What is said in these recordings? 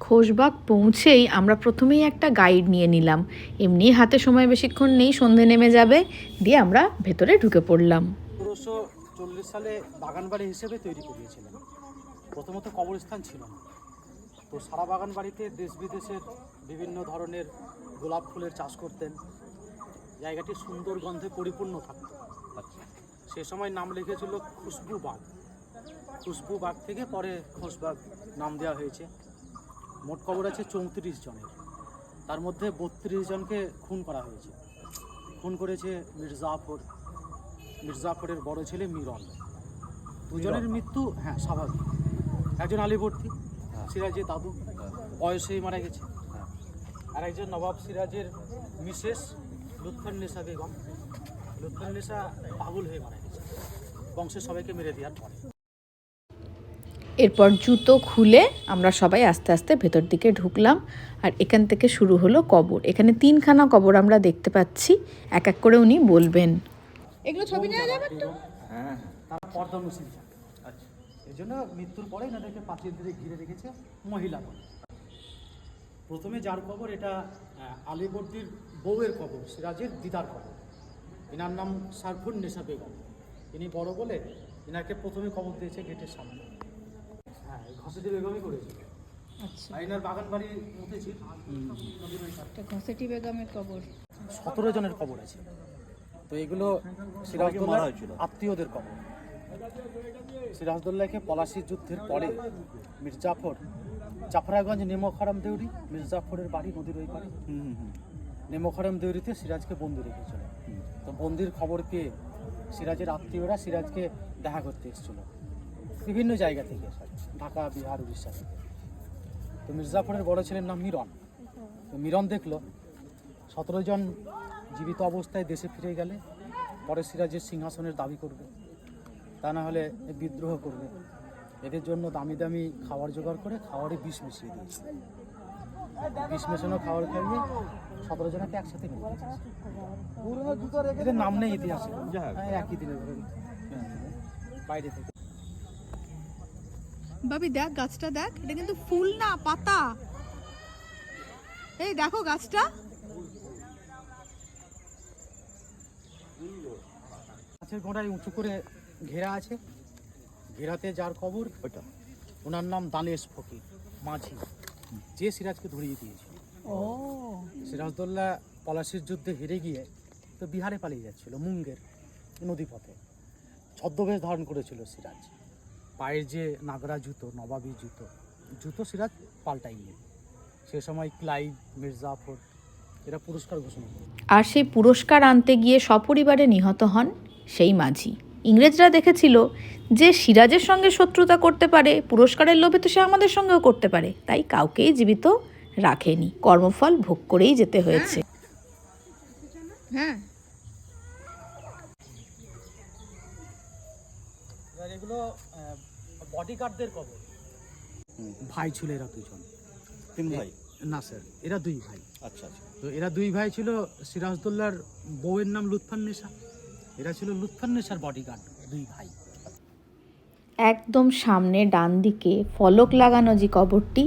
খোশবাগ পৌঁছেই আমরা প্রথমেই একটা গাইড নিয়ে নিলাম। এমনি হাতে সময় বেশিক্ষণ নেই, সন্ধে নেমে যাবে, দিয়ে আমরা ভেতরে ঢুকে পড়লাম। চল্লিশ সালে বাগানবাড়ি হিসেবে তৈরি করিয়েছিলেন। প্রথমত কবরস্থান ছিল না। তো সারা বাগান বাড়িতে দেশ বিদেশের বিভিন্ন ধরনের গোলাপ ফুলের চাষ করতেন। জায়গাটি সুন্দর গন্ধে পরিপূর্ণ থাকত। সে সময় নাম লিখেছিল খুশবু বাগ। খুশবু বাগ থেকে পরে খোশবাগ নাম দেওয়া হয়েছে। মোট কবর আছে চৌত্রিশ জনের। তার মধ্যে বত্রিশ জনকে খুন করা হয়েছে। খুন করেছে মির্জাফর মির্জাফরের বড় ছেলে মিরন। দুজনের মৃত্যু হ্যাঁ স্বাভাবিক। একজন আলিবর্তী সিরাজের দাদু। বয়সেই মারা গেছে। আর একজন নবাব সিরাজের মিসেস লুৎফান্নেসা বেগম। লুৎফান্নেসা পাগল হয়ে মারা গেছে। বংশের সবাইকে মেরে দেওয়ার পরে। এরপর জুতো খুলে আমরা সবাই আস্তে আস্তে ভেতর দিকে ঢুকলাম। আর এখান থেকে শুরু হলো কবর। এখানে তিনখানা কবর আমরা দেখতে পাচ্ছি। এক এক করে উনি বলবেন। এগুলো ছবি নেওয়া যাবে তো তারা পর্দা মুসলিম আচ্ছা। এই জন্য মৃত্যুর পরে এনাদেরকে পাঁচিল দিয়ে ঘিরে রেখেছে মহিলা প্রথমে যার কবর এটা আলিবর্দির বউয়ের কবর সিরাজের দিদার কবর। এনার নাম সারফুন নেশা বেগম। ইনি বড় বলে এনাকে প্রথমে কবর দিয়েছে গেটের সামনে। হ্যাঁ ঘসেটি বেগমই করেছে। আচ্ছা। আর বাগান বাড়ি উঠেছি এটা ঘসেটি বেগমের কবর? সতেরো জনের কবর আছে। তো এগুলো সিরাজদৌল্লাহ আত্মীয়দের কবর। সিরাজদৌল্লাহকে পলাশির যুদ্ধের পরে মির্জাফর জাফরাগঞ্জ নেমোখরম দেউরি মির্জাফরের বাড়ি নদীর ওই পারে। নেমোখরম দেউরিতে সিরাজকে বন্দি রেখেছিল। তো বন্দির খবর পেয়ে সিরাজের আত্মীয়রা সিরাজকে দেখা করতে এসেছিল। বিভিন্ন জায়গা থেকে ঢাকা বিহার উড়িষ্যা থেকে। তো মির্জাফরের বড় ছেলের নাম মিরন। তো মিরন দেখল সতেরো জন জীবিত অবস্থায় দেশে ফিরে গেলে পরে সিরাজের সিংহাসনের দাবি করবে তা না হলে বিদ্রোহ করবে। এদের জন্য দামি দামি খাবার জোগাড় করে খাবারে বিষ মিশিয়ে দিয়েছে। বিষ মেশানো খাবার খাইয়ে সতেরো জনকে একসাথে এদের নাম নেই ইতিহাসে। হ্যাঁ, একই দিনে বাইরে থেকে। বাবি দেখ গাছটা দেখ এটা কিন্তু ফুল না পাতা। এই দেখো গাছটা। গাছের গোড়ায় উঁচু করে ঘেরা আছে। ঘেরাতে যার কবর ওনার নাম দানেশ ফকির মাঝি। যে সিরাজকে ধরিয়ে দিয়েছে। ও। সিরাজদৌল্লা পলাশির যুদ্ধে হেরে গিয়ে তো বিহারে পালিয়ে যাচ্ছিল মুঙ্গের নদীপথে। ছদ্মবেশ ধারণ করেছিল সিরাজ। পায়ের যে নাগরা জুতো নবাবী জুতো জুতো সিরাজ পাল্টাইনি সে সময় ক্লাইভ মির্জাফর এরা পুরস্কার ঘোষণা করে। আর সেই পুরস্কার আনতে গিয়ে সপরিবারে নিহত হন সেই মাঝি। ইংরেজরা দেখেছিল যে সিরাজের সঙ্গে শত্রুতা করতে পারে পুরস্কারের লোভে তো সে আমাদের সঙ্গেও করতে পারে তাই কাউকেই জীবিত রাখেনি। কর্মফল ভোগ করেই যেতে হয়েছে। হ্যাঁ। এগুলো বডিগার্ডদের কবর। ভাই ছিল এরা দুজন তিন ভাই? না স্যার এরা দুই ভাই। আচ্ছা আচ্ছা। তো এরা দুই ভাই ছিল সিরাজদৌল্লার বউয়ের নাম লুৎফান্নেসা এরা ছিল লুৎফান্নেসার বডিগার্ড দুই ভাই। একদম সামনে ডান দিকে ফলক লাগানো যে কবরটি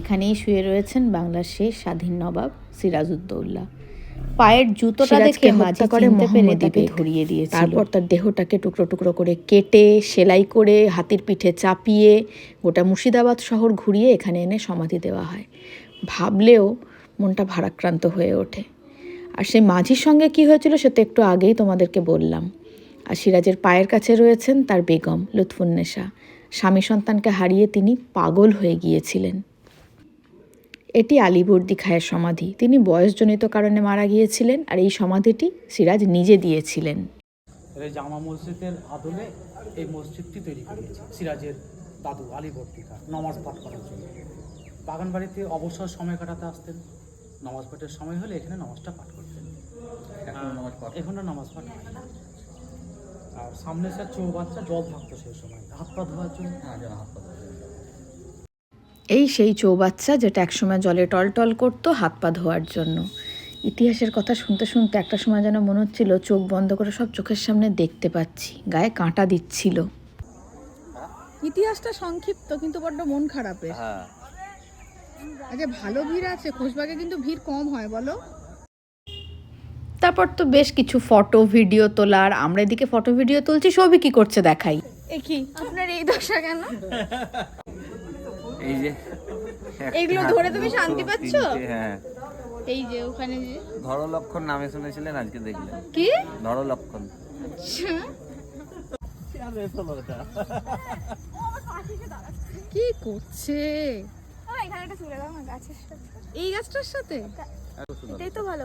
এখানেই শুয়ে রয়েছেন বাংলার শেষ স্বাধীন নবাব সিরাজউদ্দৌলা। পায়ের জুতোটা দেখে মাঝি করে মোহাম্মদীপে ধরিয়ে দিয়েছিল। তারপর তার দেহটাকে টুকরো টুকরো করে কেটে সেলাই করে হাতির পিঠে চাপিয়ে গোটা মুর্শিদাবাদ শহর ঘুরিয়ে এখানে এনে সমাধি দেওয়া হয়। ভাবলেও মনটা ভারাক্রান্ত হয়ে ওঠে। আর সেই মাঝির সঙ্গে কি হয়েছিল সে তো একটু আগেই তোমাদেরকে বললাম। আর সিরাজের পায়ের কাছে রয়েছেন তার বেগম লুৎফুন্নেসা স্বামী সন্তানকে হারিয়ে তিনি পাগল হয়ে গিয়েছিলেন। এটি আলিবর্দি খায়ের সমাধি। তিনি বয়সজনিত কারণে মারা গিয়েছিলেন আর এই সমাধিটি সিরাজ নিজে দিয়েছিলেন। জামা মসজিদের আদলে এই মসজিদটি তৈরি করেছে সিরাজের দাদু আলীবর্তী খান নমাজ পাঠ করার জন্য। বাগান বাড়িতে অবসর সময় কাটাতে আসতেন। নামাজ পাঠের সময় হলে এখানে নামাজটা পাঠ করতেন। এখনও নামাজ পাঠ হয়। না। আর সামনে স্যার চৌ বাচ্চা জল থাকতো সেই সময় হাত পা ধোয়ার জন্য। এই সেই চৌবাচ্চা যেটা একসময় জলে টলটল করতো হাত পা ধোয়ার জন্য। ইতিহাসের কথা শুনতে শুনতে একটা সময় যেন মনে হচ্ছিল চোখ বন্ধ করে সব চোখের সামনে দেখতে পাচ্ছি গায়ে কাঁটা দিচ্ছিল। ইতিহাসটা সংক্ষিপ্ত কিন্তু বড্ড মন খারাপের। আচ্ছা ভালো ভিড় আছে খোশবাগে কিন্তু ভিড় কম হয় বলো। তারপর তো বেশ কিছু ফটো ভিডিও তোলার আমরা এদিকে ফটো ভিডিও তুলছি সবই কি করছে দেখাই। এ কি আপনার এই দশা কেন? এই যে এইগুলো একটা, ধরে তুমি শান্তি পাচ্ছ? হ্যাঁ। এই যে ওখানে যে। ধরো লক্ষণ নামে শুনেছিলেন আজকে দেখলেন। কি? ধরো লক্ষণ আচ্ছা। কি করছে? এই গাছটার সাথে? এটাই তো ভালো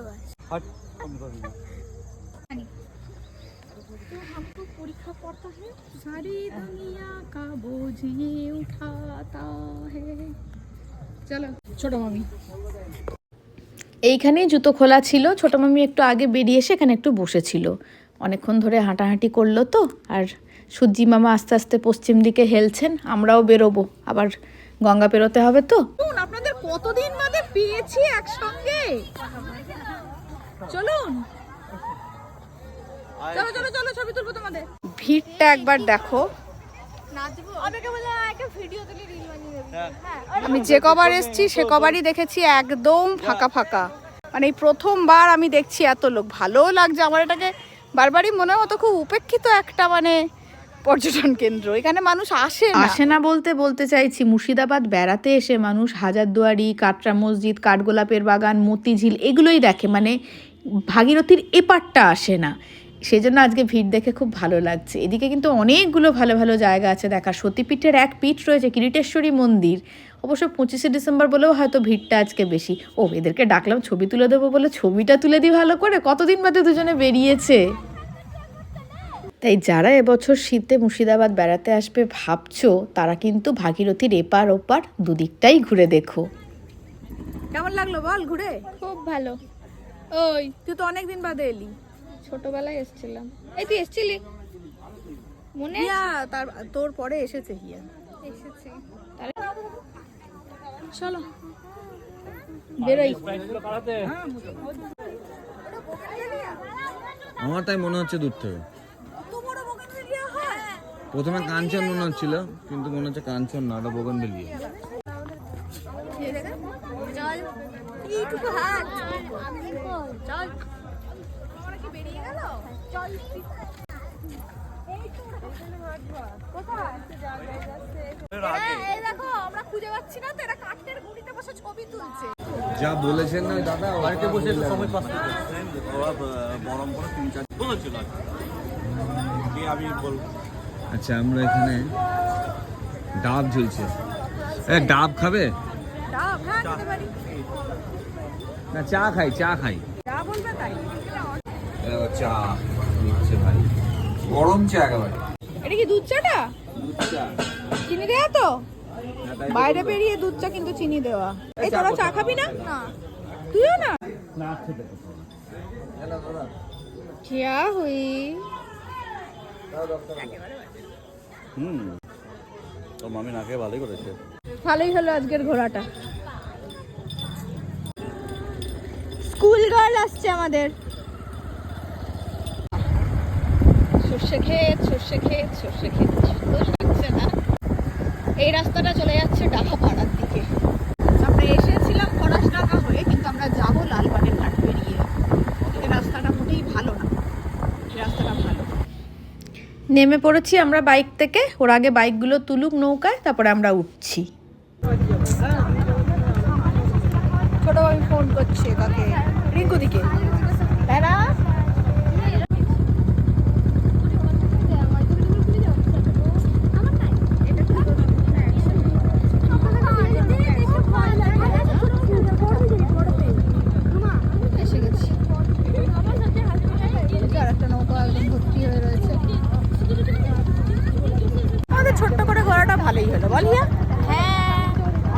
গাছ হট আমি করি না। परीक्षा पढ़ता है सारी दुनिया का बोझ ये उठाता है চলো ছোট মামি এইখানেই জুতো খোলা ছিল ছোট মামি একটু আগে বেরিয়ে এসে এখানে একটু বসেছিল অনেকক্ষণ ধরে হাঁটাহাঁটি করলো তো আর সূর্যি মামা আস্তে আস্তে পশ্চিম দিকে হেলছেন আমরাও বেরোবো আবার গঙ্গা পেরোতে হবে তো শুনুন আপনাদের কতদিন বাদে পেয়েছি একসঙ্গে চলুন চলো চলো চলো ছবি তুলবো তোমাদের। ভিড়টা একবার দেখো। দেবি। হ্যাঁ। আমি যে কবার এসেছি সে কবারই দেখেছি একদম ফাঁকা ফাঁকা। মানে এই প্রথমবার আমি দেখছি এত লোক। ভালোও লাগছে আমার এটাকে। বারবারই মনে হতো খুব উপেক্ষিত একটা মানে পর্যটন কেন্দ্র। এখানে মানুষ আসে আসে না বলতে বলতে চাইছি মুর্শিদাবাদ বেড়াতে এসে মানুষ হাজারদুয়ারি কাটরা মসজিদ কাঠগোলাপের বাগান মতিঝিল এগুলোই দেখে। মানে ভাগীরথীর এপারটা আসে না। সেজন্য আজকে ভিড় দেখে খুব ভালো লাগছে। এদিকে কিন্তু অনেকগুলো ভালো ভালো জায়গা আছে দেখা। সতীপীঠের এক পীঠ রয়েছে, কিরিটেশ্বরী মন্দির। অবশ্য পঁচিশে ডিসেম্বর বলেও হয়তো ভিড়টা আজকে বেশি। ও, এদেরকে ডাকলাম, ছবি তুলে দেবো বলে ছবিটা তুলে দিই ভালো করে? কতদিন বাদে দুজনে বেরিয়েছে? তাই যারা এবছর শীতে মুর্শিদাবাদ বেড়াতে আসবে ভাবছ, তারা কিন্তু ভাগীরথীর এপার ওপার দুদিকটাই ঘুরে দেখো। কেমন লাগল বল ঘুরে? খুব ভালো। ওই, তুই তো অনেকদিন বাদে এলি। ছোটবেলায় এসেছিলাম। এই তুই এসেছিলি? মনে তার তোর পরে এসেছে হিয়া। এসেছি। চলো। বেরোই। আমার তাই মনে হচ্ছে দূর থেকে। প্রথমে কাঞ্চন মনে হচ্ছিল কিন্তু মনে হচ্ছে কাঞ্চন না ওটা বোগন বেরিয়ে চল। চল হ্যাঁ, এই দেখো আমরা খুঁজে পাচ্ছি না তো এটা কাঠের গুড়িতে বসে ছবি তুলছে। যা বলেছেন না ওই দাদা বাড়িতে বসে সময় আচ্ছা আমরা এখানে ডাব ঝুলছে। এ ডাব খাবে? ডাব হ্যাঁ খেতে পারি। না চা খাই চা খাই। যা বলবে তাই। চা দিচ্ছে ভাই গরম চা একেবারে এটা কি দুধ চাটা চিনি দেয়া তো বাইরে বেরিয়ে দুধ চা কিন্তু চিনি দেওয়া এই তোরা চা খাবি না না তুইও না क्या हुई হুম তোর মামি নাকে ভালোই করেছে ভালোই হলো আজকের ঘোরাটা স্কুল গার্ল আসছে আমাদের সর্ষে ক্ষেত সর্ষে ক্ষেত সর্ষে ক্ষেত। লাগছে না এই রাস্তাটা চলে যাচ্ছে ডাকা পাড়ার দিকে। আমরা এসেছিলাম ফরাস ডাকা হয়ে কিন্তু আমরা যাব লালবাগের ঘাট পেরিয়ে। ওদিকে রাস্তাটা মোটেই ভালো না। এই রাস্তাটা ভালো। নেমে পড়েছি আমরা বাইক থেকে। ওর আগে বাইকগুলো তুলুক নৌকায় তারপরে আমরা উঠছি। ছোট আমি ফোন করছে কাকে। রিঙ্কু দিকে তারা এসে গেছি এই যে আরেকটা নৌকা একদম ভর্তি হয়ে রয়েছে আমাদের ছোট্ট করে ঘোরাটা ভালোই হলো বল হিয়া হ্যাঁ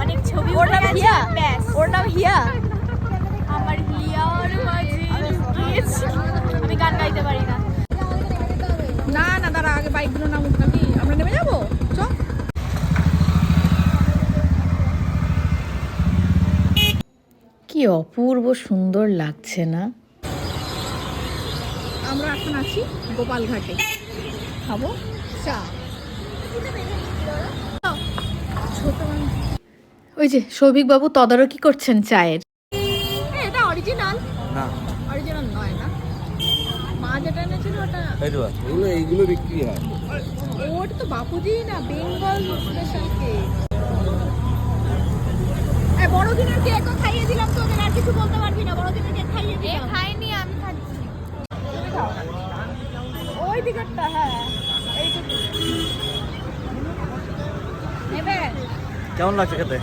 অনেক ছবি ওর উঠে নাম গেছে হিয়া ব্যাস ওর নাম হিয়া আমার হিয়ার মাঝে লুকিয়েছি আমি গান গাইতে পারি না না না দাঁড়া আগে বাইকগুলো নাকি? আমরা নেমে যাব? চ। কি অপূর্ব সুন্দর লাগছে না? আমরা এখন আছি গোপাল ঘাটে খাব? চা। ওই যে সৌভিকবাবু তদারকি করছেন চায়ের এটা অরিজিনাল না অরিজিনাল নয় না মা যেটা এনেছিল ওটা এগুলো এইগুলো বিক্রি হয়। ওটা তো বাপুজি না বেঙ্গল স্পেশাল কেক বড়দিনের খাইয়ে দিলাম আর কিছু বলতে পারবি না বড়দিনের কেক খাইয়ে দিলাম। খাইনি আমি খাচ্ছি। ওই দিকেরটা হ্যাঁ এইটুকু নেবে কেমন লাগছে খেতে?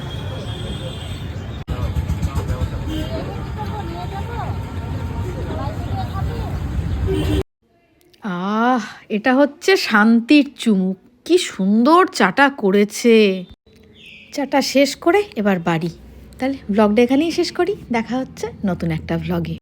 আহ, এটা হচ্ছে শান্তির চুমুক। কি সুন্দর চাটা করেছে। চাটা শেষ করে এবার বাড়ি। তাহলে ব্লগটা এখানেই শেষ করি। দেখা হচ্ছে নতুন একটা ব্লগে